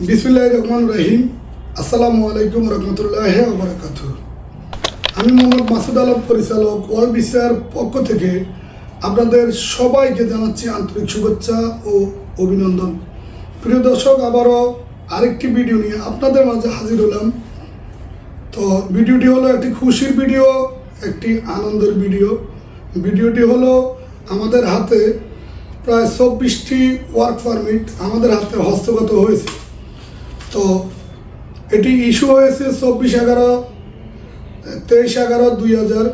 বিসমুল্লাহ রহমান রহিম। আসসালামু আলাইকুম রহমতুল্লাহ ওবরাকাত আমি মোহাম্মদ মাসুদ আলম, পরিচালক ওয়ার্ল্ড বিসার পক্ষ থেকে আপনাদের সবাইকে জানাচ্ছি আন্তরিক শুভেচ্ছা ও অভিনন্দন। প্রিয় দর্শক, আবারও আরেকটি ভিডিও নিয়ে আপনাদের মাঝে হাজির হলাম। তো ভিডিওটি হলো একটি খুশির ভিডিও, একটি আনন্দের ভিডিও। ভিডিওটি হলো আমাদের হাতে প্রায় চব্বিশটি ওয়ার্ক পারমিট আমাদের হাতে হস্তগত হয়েছে। তো এটি ইস্যু হয়েছে চব্বিশ এগারো, তেইশ এগারো দুই হাজার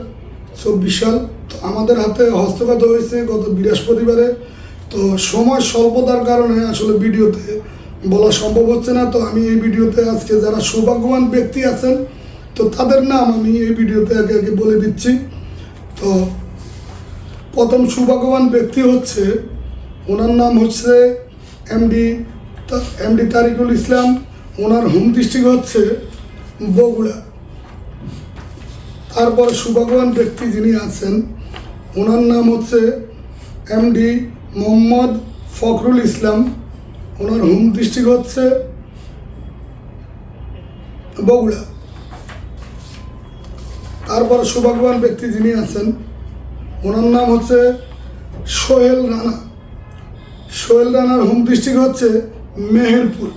চব্বিশ সাল। তো আমাদের হাতে হস্তগত হয়েছে গত বৃহস্পতিবারে। তো সময় স্বল্পতার কারণে আসলে ভিডিওতে বলা সম্ভব হচ্ছে না। তো আমি এই ভিডিওতে আজকে যারা সৌভাগ্যবান ব্যক্তি আছেন, তো তাদের নাম আমি এই ভিডিওতে আগে একে বলে দিচ্ছি। তো প্রথম সৌভাগ্যবান ব্যক্তি হচ্ছে, ওনার নাম হচ্ছে এমডি এমডি তারিকুল ইসলাম। ওনার হোম ডিস্ট্রিক্ট হচ্ছে বগুড়া। তারপর সৌভাগ্যবান ব্যক্তি যিনি আছেন, ওনার নাম হচ্ছে এমডি মোহাম্মদ ফখরুল ইসলাম। ওনার হোম ডিস্ট্রিক্ট হচ্ছে বগুড়া। তারপর সৌভাগ্যবান ব্যক্তি যিনি আছেন, ওনার নাম হচ্ছে সোহেল রানা। সোহেল রানার হোম ডিস্ট্রিক্ট হচ্ছে মেহেরপুর।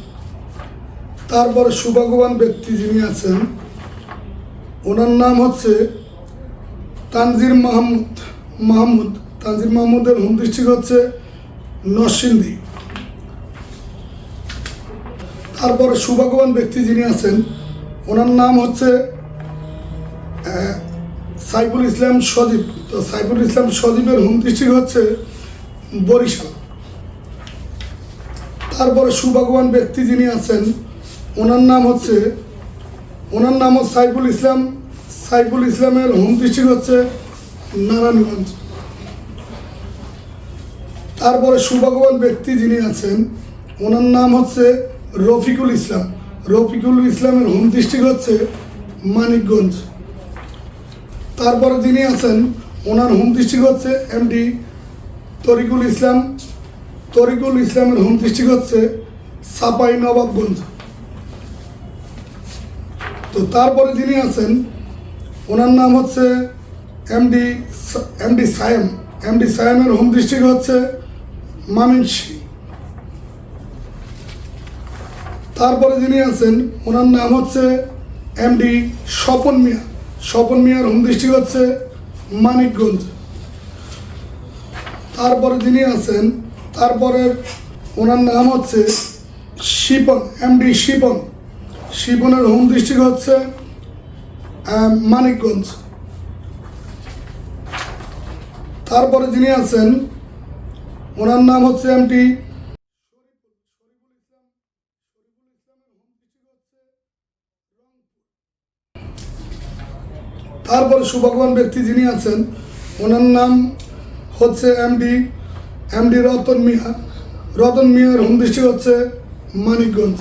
তারপর সৌভাগ্যবান ব্যক্তি যিনি আছেন, ওনার নাম হচ্ছে তানজির মাহমুদ মাহমুদ, তানজির মাহমুদের হোম ডিস্ট্রিক্ট হচ্ছে নরসিংদী। তারপরে সৌভাগ্যবান ব্যক্তি যিনি আছেন, ওনার নাম হচ্ছে সাইফুল ইসলাম সজীব। তো সাইফুল ইসলাম সজীবের হোম ডিস্ট্রিক্ট হচ্ছে বরিশাল। তারপরে সৌভাগ্যবান ব্যক্তি যিনি আছেন ওনার নাম হচ্ছে, ওনার নাম হচ্ছে সাইফুল ইসলাম। সাইফুল ইসলামের হোম ডিস্ট্রিক্ট হচ্ছে নারায়ণগঞ্জ। তারপরে সৌভাগ্যবান ব্যক্তি যিনি আছেন, ওনার নাম হচ্ছে রফিকুল ইসলাম। রফিকুল ইসলামের হোম ডিস্ট্রিক্ট হচ্ছে মানিকগঞ্জ। তারপরে যিনি আছেন, ওনার হোম ডিস্ট্রিক্ট হচ্ছে এমডি তরিকুল ইসলাম। তরিকুল ইসলামের হোম ডিস্ট্রিক্ট হচ্ছে সাপাই নবাবগঞ্জ। তো তারপরে যিনি আছেন, ওনার নাম হচ্ছে এমডি এমডি সায়েম। এমডি সায়েমের হোম ডিস্ট্রিক্ট হচ্ছে মামিনসি। তারপরে যিনি আছেন, ওনার নাম হচ্ছে এমডি স্বপন মিয়া। স্বপন মিয়ার হোম ডিস্ট্রিক্ট হচ্ছে মানিকগঞ্জ। তারপরে যিনি আছেন, তারপরে ওনার নাম হচ্ছে শিপন, এমডি শিপন। শিপনের হোম ডিস্ট্রিক্ট হচ্ছে মানিকগঞ্জ। তারপরে যিনি আছেন, ওনার নাম হচ্ছে এমটি তারপরে সৌভাগ্যবান ব্যক্তি যিনি আছেন, ওনার নাম হচ্ছে এমডি এমডি রতন মিয়া। রতন মিয়ার হোম ডিস্ট্রিক্ট হচ্ছে মানিকগঞ্জ।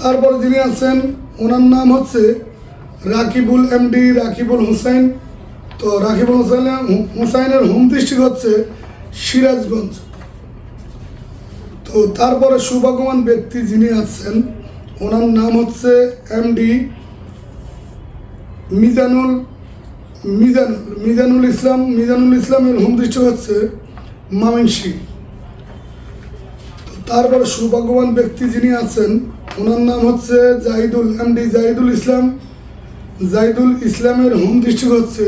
তারপরে যিনি আছেন, ওনার নাম হচ্ছে রাকিবুল এমডি রাকিবুল হুসাইন। তো রাকিবুল হুসাইন হুসাইনের হোম ডিস্ট্রিক্ট হচ্ছে সিরাজগঞ্জ। তো তারপরে সৌভাগ্যবান ব্যক্তি যিনি আছেন, ওনার নাম হচ্ছে এমডি মিজানুল মিজানুল মিজানুল ইসলাম মিজানুল ইসলামের হোম ডিস্ট্রিক্ট হচ্ছে মামিনসি। তারপরে সৌভাগ্যবান ব্যক্তি যিনি আছেন ওনার নাম হচ্ছে জাহিদুল এমডি জাহিদুল ইসলাম। জাহিদুল ইসলামের হোম ডিস্ট্রিক্ট হচ্ছে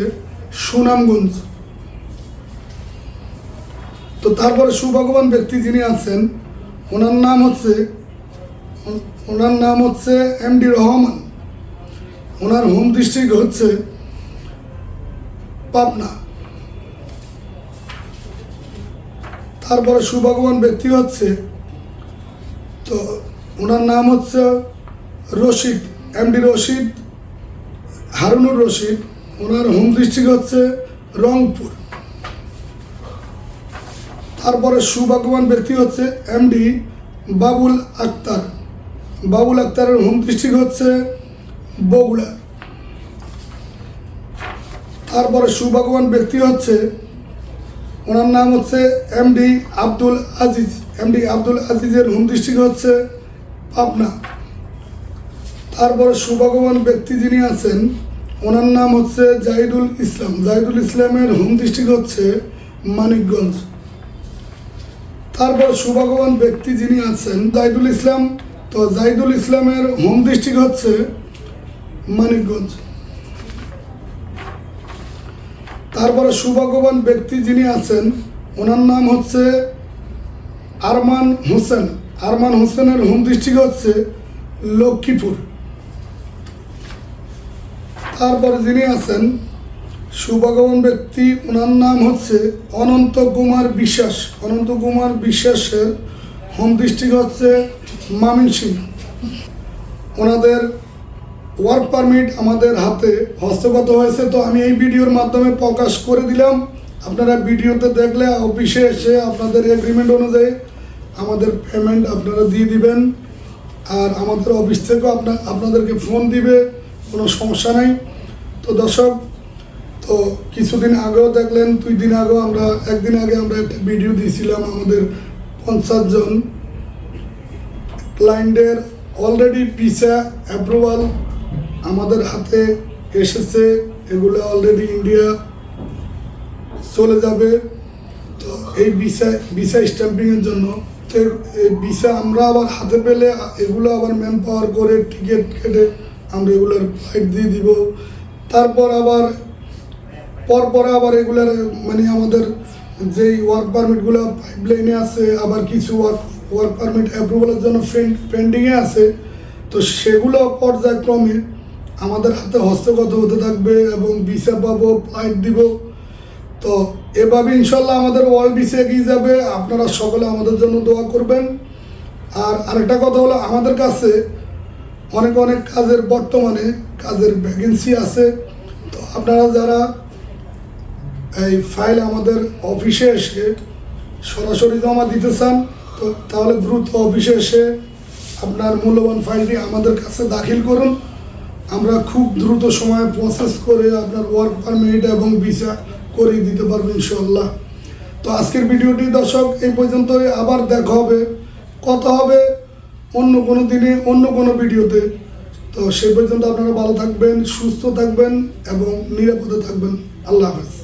সুনামগঞ্জ। তো তারপরে সৌভাগ্যবান ব্যক্তি যিনি আছেন, ওনার নাম হচ্ছে, ওনার নাম হচ্ছে এমডি রহমান। ওনার হোম ডিস্ট্রিক্ট হচ্ছে পাবনা। তারপরে সৌভাগ্যবান ব্যক্তি হচ্ছে ওনার নাম হচ্ছে রশিদ এমডি রশিদ, হারুনুর রশিদ। ওনার হোম ডিস্ট্রিক্ট হচ্ছে রংপুর। তারপরে সৌভাগ্যবান ব্যক্তি হচ্ছে এমডি বাবুল আক্তার। বাবুল আক্তারের হোম ডিস্ট্রিক্ট হচ্ছে বগুড়া। তারপরে সৌভাগ্যবান ব্যক্তি হচ্ছে ওনার নাম হচ্ছে এমডি আব্দুল আজিজ। এমডি আব্দুল আজিজের হোম ডিস্ট্রিক্ট হচ্ছে পাবনা। তারপরে সুভগবান ব্যক্তি যিনি আছেন, ওনার নাম হচ্ছে জাহিদুল ইসলাম। জাহিদুল ইসলামের হোম ডিস্ট্রিক্ট হচ্ছে মানিকগঞ্জ। তারপর সুভগবান ব্যক্তি যিনি আছেন, জাহিদুল ইসলাম, তো জাহিদুল ইসলামের হোম ডিস্ট্রিক্ট হচ্ছে মানিকগঞ্জ। তারপরে সুভাগ্যবান ব্যক্তি যিনি আছেন, ওনার নাম হচ্ছে আরমান হোসেন। আরমান হোসেনের হোম ডিস্ট্রিক্ট হচ্ছে লক্ষ্মীপুর। তারপরে যিনি আছেন সুভাগ্যবান ব্যক্তি ওনার নাম হচ্ছে অনন্ত কুমার বিশ্বাস। অনন্ত কুমার বিশ্বাসের হোম ডিস্ট্রিক্ট হচ্ছে মামিনসিং ওনাদের ওয়ার্ক পারমিট আমাদের হাতে হস্তগত হয়েছে, তো আমি এই ভিডিওর মাধ্যমে প্রকাশ করে দিলাম। আপনারা ভিডিওতে দেখলে অফিসে এসে আপনাদের এগ্রিমেন্ট অনুযায়ী আমাদের পেমেন্ট আপনারা দিয়ে দিবেন। আর আমাদের অফিস থেকেও আপনার আপনাদেরকে ফোন দিবে, কোনো সমস্যা নেই। তো দর্শক, তো কিছুদিন আগেও দেখলেন, দুই দিন আগেও আমরা, একদিন আগে আমরা একটা ভিডিও দিয়েছিলাম আমাদের পঞ্চাশ জন ক্লায়েন্টের অলরেডি ভিসা অ্যাপ্রুভাল আমাদের হাতে এসেছে, এগুলো অলরেডি ইন্ডিয়া চলে যাবে। তো এই ভিসা ভিসা স্ট্যাম্পিংয়ের জন্য ভিসা আমরা আবার হাতে পেলে এগুলো আবার ম্যান পাওয়ার করে টিকিট কেটে আমরা এগুলোর ফ্লাইট দিয়ে দিব। তারপর আবার, পরপরে আবার এগুলার মানে আমাদের যেই ওয়ার্ক পারমিটগুলো পাইপলাইনে আছে, আবার কিছু ওয়ার্ক ওয়ার্ক পারমিট অ্যাপ্রুভালের জন্য পেন্ডিংয়ে আছে, তো সেগুলো পর্যায়ক্রমে আমাদের হাতে হস্তগত হতে থাকবে এবং ভিসা পাবো ফ্লাইট দিব। তো এভাবে ইনশাল্লাহ আমাদের ওয়ার্ল্ড ভিসা এগিয়ে যাবে। আপনারা সকলে আমাদের জন্য দোয়া করবেন। আর আরেকটা কথা হলো, আমাদের কাছে অনেক অনেক কাজের বর্তমানে কাজের ভ্যাকেন্সি আছে। তো আপনারা যারা এই ফাইল আমাদের অফিসে এসে সরাসরি জমা দিতে চান, তো তাহলে দ্রুত অফিসে এসে আপনার মূল্যবান ফাইলটি আমাদের কাছে দাখিল করুন। আমরা খুব দ্রুত সময়ে প্রসেস করে আপনার ওয়ার্ক পারমিট এবং ভিসা করে দিতে পারব ইনশাল্লাহ তো আজকের ভিডিওটি দর্শক, এই পর্যন্তই। আবার দেখা হবে, কথা হবে অন্য কোনো দিনে, অন্য কোনো ভিডিওতে। তো সেই পর্যন্ত আপনারা ভালো থাকবেন, সুস্থ থাকবেন এবং নিরাপদে থাকবেন। আল্লাহ হাফেজ।